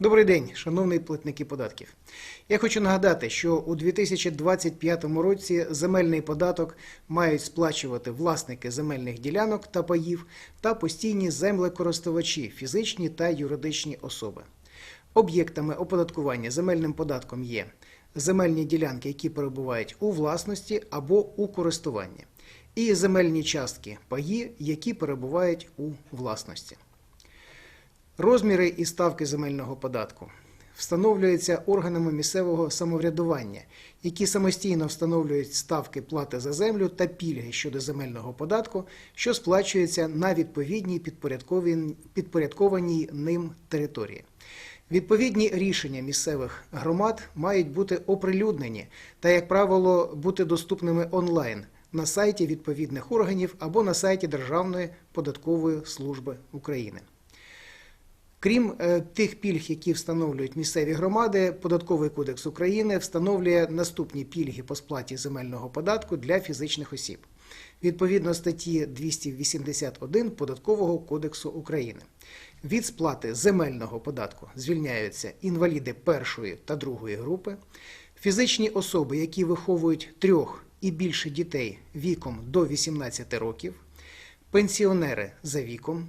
Добрий день, шановні платники податків. Я хочу нагадати, що у 2025 році земельний податок мають сплачувати власники земельних ділянок та паїв та постійні землекористувачі, фізичні та юридичні особи. Об'єктами оподаткування земельним податком є земельні ділянки, які перебувають у власності або у користуванні, і земельні частки паї, які перебувають у власності. Розміри і ставки земельного податку встановлюються органами місцевого самоврядування, які самостійно встановлюють ставки плати за землю та пільги щодо земельного податку, що сплачуються на відповідній підпорядкованій ним території. Відповідні рішення місцевих громад мають бути оприлюднені та, як правило, бути доступними онлайн на сайті відповідних органів або на сайті Державної податкової служби України. Крім е, тих пільг, які встановлюють місцеві громади, Податковий кодекс України встановлює наступні пільги по сплаті земельного податку для фізичних осіб відповідно статті 281 Податкового кодексу України. Від сплати земельного податку звільняються інваліди першої та другої групи, фізичні особи, які виховують трьох і більше дітей віком до 18 років, пенсіонери за віком,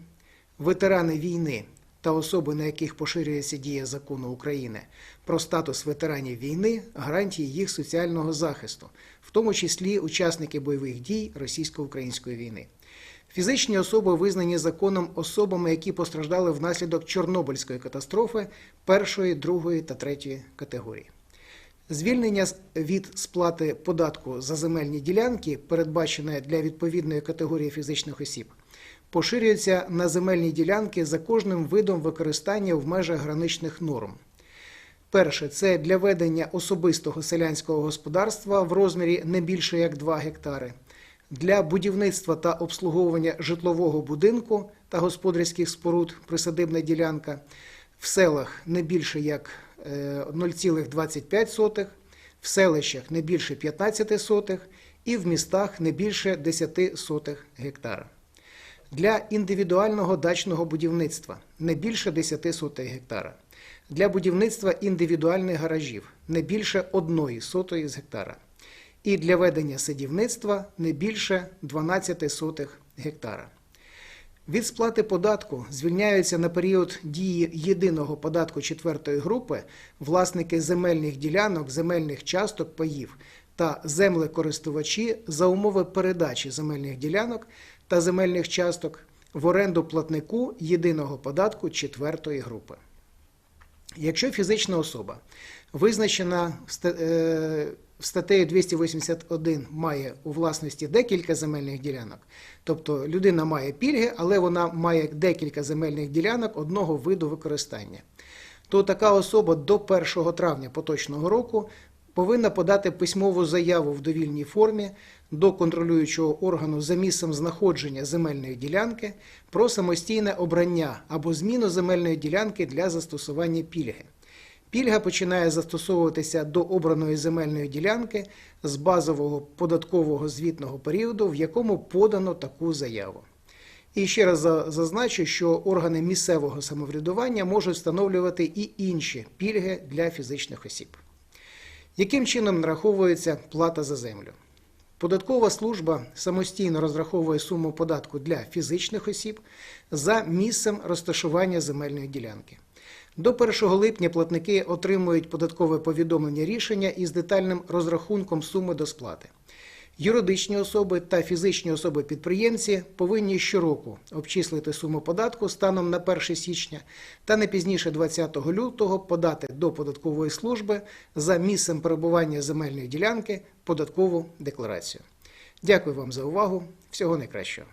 ветерани війни та особи, на яких поширюється дія закону України про статус ветеранів війни, гарантії їх соціального захисту, в тому числі учасники бойових дій російсько-української війни. Фізичні особи визнані законом особами, які постраждали внаслідок Чорнобильської катастрофи першої, другої та третьої категорії. Звільнення від сплати податку за земельні ділянки, передбачене для відповідної категорії фізичних осіб, поширюється на земельні ділянки за кожним видом використання в межах граничних норм. Перше це для ведення особистого селянського господарства в розмірі не більше як 2 гектари, для будівництва та обслуговування житлового будинку та господарських споруд присадибна ділянка в селах не більше як е, 0,25 в селищах не більше 15 сотих і в містах не більше 10 сотих гектара для індивідуального дачного будівництва не більше 10 сотих гектара, для будівництва індивідуальних гаражів не більше 1 сотої з гектара, і для ведення садівництва не більше 12 сотих гектара. Від сплати податку звільняються на період дії єдиного податку четвертої групи власники земельних ділянок, земельних часток, паїв та землекористувачі за умови передачі земельних ділянок та земельних часток в оренду платнику єдиного податку четвертої групи. Якщо фізична особа визначена е, статтею 281 має у власності декілька земельних ділянок, тобто людина має пільги, але вона має декілька земельних ділянок одного виду використання, то така особа до 1 травня поточного року повинна подати письмову заяву в довільній формі до контролюючого органу за місцем знаходження земельної ділянки про самостійне обрання або зміну земельної ділянки для застосування пільги. Пільга починає застосовуватися до обраної земельної ділянки з базового податкового звітного періоду, в якому подано таку заяву. І ще раз зазначу, що органи місцевого самоврядування можуть встановлювати і інші пільги для фізичних осіб. Яким чином нараховується плата за землю? Податкова служба самостійно розраховує суму податку для фізичних осіб за місцем розташування земельної ділянки. До 1 липня платники отримують податкове повідомлення рішення із детальним розрахунком суми до сплати. Юридичні особи та фізичні особи-підприємці повинні щороку обчислити суму податку станом на 1 січня та не пізніше 20 лютого подати до податкової служби за місцем перебування земельної ділянки податкову декларацію. Дякую вам за увагу. Всього найкращого.